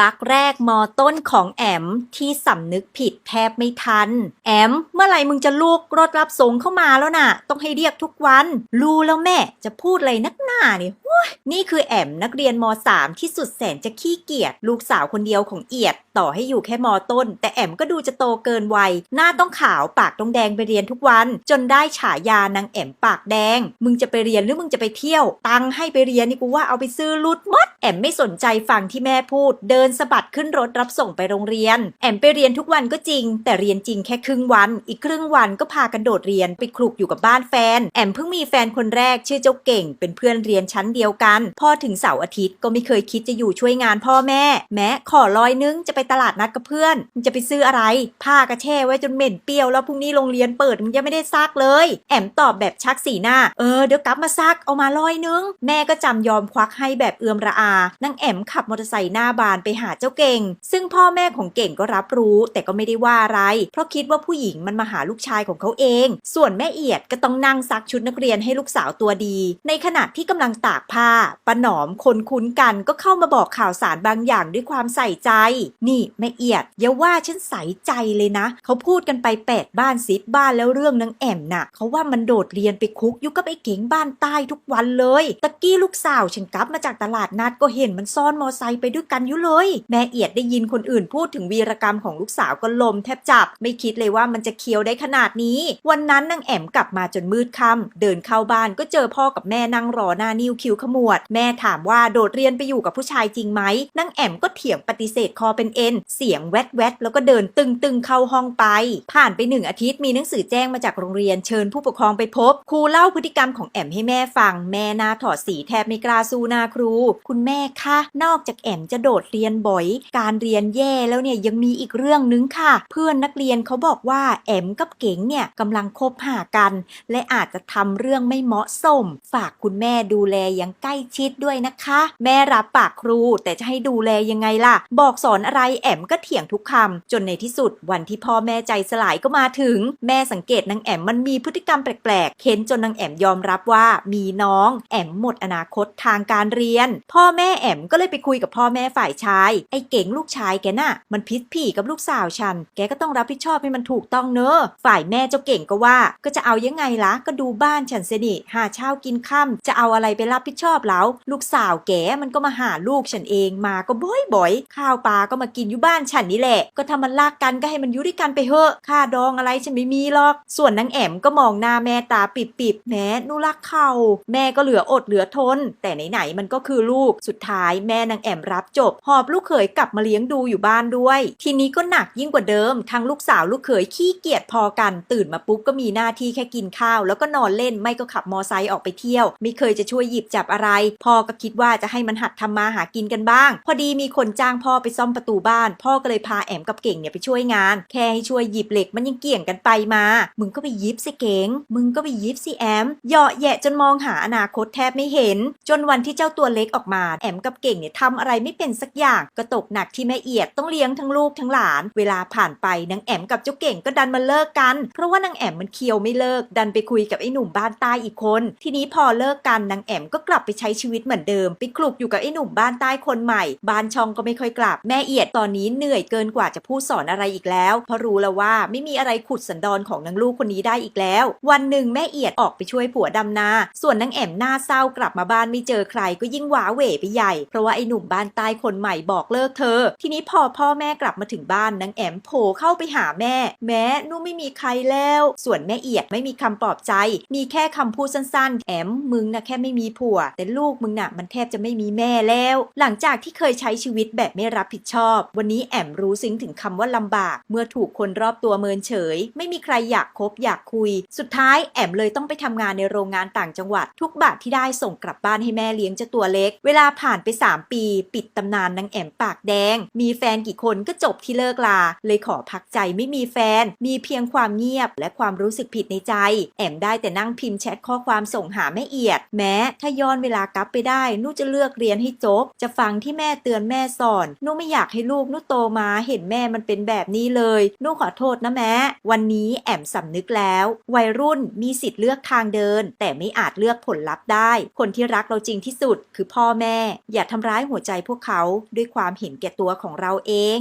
รักแรกมอต้นของแอมที่สำนึกผิดแทบไม่ทัน แอม เมื่อไหร่มึงจะลูกรถรับส่งเข้ามาแล้วน่ะ ต้องให้เรียกทุกวัน รู้แล้วแม่จะพูดอะไรนักหนาเนี่ย นี่คือแอมนักเรียนม .3 ที่สุดแสนจะขี้เกียจลูกสาวคนเดียวของเอียด ต่อให้อยู่แค่มต้น แต่แอมก็ดูจะโตเกินวัย หน้าต้องขาวปากต้องแดงไปเรียนทุกวัน จนได้ฉายานางแอมปากแดง มึงจะไปเรียนหรือมึงจะไปเที่ยว ตังให้ไปเรียนนี่กูว่าเอาไปซื้อรุดมด แอมไม่สนใจฟังที่แม่พูด เดินสะบัดขึ้นรถรับส่งไปโรงเรียน แอมไปเรียนทุกวันก็จริง แต่เรียนจริงแค่ครึ่งวัน อีกครึ่งวันก็พากันโดดเรียนไปคลุกอยู่กับบ้านแฟน แอมเพิ่งมีแฟนคนแรกชื่อเจ้าเก่ง เป็นเพื่อนเรียนชั้นเดียวกันพอถึงเสาร์อาทิตย์ก็ไม่เคยคิดจะอยู่ช่วยงานพ่อแม่ แม้ขอร้อยนึงจะไปตลาดนัดกับเพื่อนมึงจะไปซื้ออะไร ผ้ากระแช่ไว้จนเหม็นเปรี้ยวแล้วพรุ่งนี้โรงเรียนเปิดมึงยังไม่ได้ซักเลย แอมตอบแบบชักสีหน้า เออเดี๋ยวกลับมาซักเอามาร้อยนึง แม่ก็จำยอมควักให้แบบเอือมระอานางแอมขับมอเตอร์ไซค์หน้าบานไปหาเจ้าเก่ง ซึ่งพ่อแม่ของเก่งก็รับรู้ แต่ก็ไม่ได้ว่าอะไร เพราะคิดว่าผู้หญิงมันมาหาลูกชายของเขาเอง ส่วนแม่เอียดก็ต้องนั่งซักชุดนักเรียนให้ลูกสาวตัวดี ในขณะที่กำลังตากผ้าป้าหนอมคนคุ้นกันก็เข้ามาบอกข่าวสารบางอย่างด้วยความใส่ใจ นี่แม่เอียด อย่าว่าฉันใส่ใจเลยนะ เขาพูดกันไปแปดบ้านสิบบ้านแล้วเรื่องนางแอมน่ะ เขาว่ามันโดดเรียนไปคุกอยู่กับไอ้เก๋งบ้านใต้ทุกวันเลย ตะกี้ลูกสาวฉันกลับมาจากตลาดนัดก็เห็นมันซ่อนมอไซค์ไปด้วยกันอยู่เลย แม่เอียดได้ยินคนอื่นพูดถึงวีรกรรมของลูกสาวก็ลมแทบจับ ไม่คิดเลยว่ามันจะเคี้ยวได้ขนาดนี้ วันนั้นนางแอมกลับมาจนมืดค่ำเดินเข้าบ้านก็เจอพ่อกับแม่นั่งรอหน้านิ้วคิวขมวด แม่ถามว่าโดดเรียนไปอยู่กับผู้ชายจริงไหมนางแอมก็เถียงปฏิเสธคอเป็นเอ็น เสียงแวดแวดแล้วก็เดินตึงตึงเข้าห้องไป ผ่านไปหนึ่งอาทิตย์มีหนังสือแจ้งมาจากโรงเรียนเชิญผู้ปกครองไปพบ ครูเล่าพฤติกรรมของแอมให้แม่ฟัง แม่หน้าถอดสีแทบไม่กล้าสู้หน้าครู คุณแม่คะนอกจากแอมจะโดดเรียนบ่อย การเรียนแย่แล้วเนี่ยยังมีอีกเรื่องนึงค่ะ เพื่อนนักเรียนเขาบอกว่าแอมกับเก๋งเนี่ยกำลังคบหากัน และอาจจะทำเรื่องไม่เหมาะสม ฝากคุณแม่ดูแลอย่างใกล้ชิดด้วยนะคะ แม่รับปากครูแต่จะให้ดูแลยังไงล่ะ บอกสอนอะไรแอมก็เถียงทุกคำจนในที่สุดวันที่พ่อแม่ใจสลายก็มาถึง แม่สังเกตนางแอมมันมีพฤติกรรมแปลกๆเค้นจนนางแอมยอมรับว่ามีน้อง แอมหมดอนาคตทางการเรียน พ่อแม่แอมก็เลยไปคุยกับพ่อแม่ฝ่ายชายไอ้เก่งลูกชายแกน่ะ มันพิษผีกับลูกสาวฉัน แกก็ต้องรับผิดชอบให้มันถูกต้องเนอะฝ่ายแม่เจ้าเก่งก็ว่า ก็จะเอายังไงล่ะก็ดูบ้านฉันเสนิหาเช้ากินค่ำจะเอาอะไรไปรับผิดชชอบแล้วลูกสาวแกมันก็มาหาลูกฉันเองมาก็บ่อยๆ ข้าวปลาก็มากินอยู่บ้านฉันนี่แหละ ก็ถ้ามันลากกันก็ให้มันอยู่ด้วยกันไปเถอะค่าดองอะไรฉันไม่มีหรอก ส่วนนางแอมก็มองหน้าแม่ตาปิบๆแหมหนูรักเขาแม่ก็เหลืออดเหลือทน แต่ไหนๆมันก็คือลูกสุดท้ายแม่นางแอมรับจบ หอบลูกเขยกลับมาเลี้ยงดูอยู่บ้านด้วย ทีนี้ก็หนักยิ่งกว่าเดิม ทั้งลูกสาวลูกเขยขี้เกียจพอกัน ตื่นมาปุ๊บก็มีหน้าที่แค่กินข้าว แล้วก็นอนเล่นไม่ก็ขับมอไซค์ออกไปเที่ยว ไม่เคยจะช่วยหยิบจับอะไร พ่อก็คิดว่าจะให้มันหัดทำมาหากินกันบ้าง พอดีมีคนจ้างพ่อไปซ่อมประตูบ้าน พ่อก็เลยพาแอมกับเก่งเนี่ยไปช่วยงาน แค่ให้ช่วยหยิบเหล็กมันยังเกี่ยงกันไปมา มึงก็ไปหยิบสิเก่ง มึงก็ไปหยิบสิแอมเหยาะแยะจนมองหาอนาคตแทบไม่เห็น จนวันที่เจ้าตัวเล็กออกมา แอมกับเก่งเนี่ยทำอะไรไม่เป็นสักอย่างก็ตกหนักที่แม่เอียดต้องเลี้ยงทั้งลูกทั้งหลาน เวลาผ่านไปนางแอมกับเจ้าเก่งก็ดันมาเลิกกัน เพราะว่านางแอมมันเคียวไม่เลิก ดันไปคุยกับไอ้หนุ่มบ้านใต้อีกคน ทีนี้พอเลิกกันนางแอมก็กลับไปใช้ชีวิตเหมือนเดิม ไปคลุกอยู่กับไอ้หนุ่มบ้านใต้คนใหม่ บ้านช่องก็ไม่ค่อยกลับ แม่เอียดตอนนี้เหนื่อยเกินกว่าจะพูดสอนอะไรอีกแล้ว เพราะรู้แล้วว่าไม่มีอะไรขุดสันดอนของนางลูกคนนี้ได้อีกแล้ว วันหนึ่งแม่เอียดออกไปช่วยผัวดำนา ส่วนนางแอมหน้าเศร้ากลับมาบ้านไม่เจอใครก็ยิ่งหวาเหวไปใหญ่ เพราะว่าไอ้หนุ่มบ้านใต้คนใหม่บอกเลิกเธอ ทีนี้พอพ่อแม่กลับมาถึงบ้านนางแอมโผล่เข้าไปหาแม่ แม่นูไม่มีใครแล้ว ส่วนแม่เอียดไม่มีคำปลอบใจ มีแค่คำพูดสั้นๆ แอมมึงนะแค่ไม่มีผัวแต่ลูกมึงน่ะมันแทบจะไม่มีแม่แล้ว หลังจากที่เคยใช้ชีวิตแบบไม่รับผิดชอบ วันนี้แอมรู้ซึ้งถึงคำว่าลำบาก เมื่อถูกคนรอบตัวเมินเฉย ไม่มีใครอยากคบอยากคุย สุดท้ายแอมเลยต้องไปทำงานในโรงงานต่างจังหวัด ทุกบาทที่ได้ส่งกลับบ้านให้แม่เลี้ยงเจ้าตัวเล็ก เวลาผ่านไป 3 ปี ปิดตำนานนางแอมปากแดง มีแฟนกี่คนก็จบที่เลิกลา เลยขอพักใจไม่มีแฟน มีเพียงความเงียบ และความรู้สึกผิดในใจ แอมได้แต่นั่งพิมพ์แชทข้อความส่งหาแม่เอียด แม้ถ้าย้อนเวลากลับไปได้นูจะเลือกเรียนให้จบ จะฟังที่แม่เตือนแม่สอนนูไม่อยากให้ลูกนูโตมาเห็นแม่มันเป็นแบบนี้เลยนูขอโทษนะแม่วันนี้แอมสำนึกแล้ว วัยรุ่นมีสิทธิ์เลือกทางเดิน แต่ไม่อาจเลือกผลลัพธ์ได้ คนที่รักเราจริงที่สุดคือพ่อแม่ อย่าทำร้ายหัวใจพวกเขาด้วยความเห็นแก่ตัวของเราเอง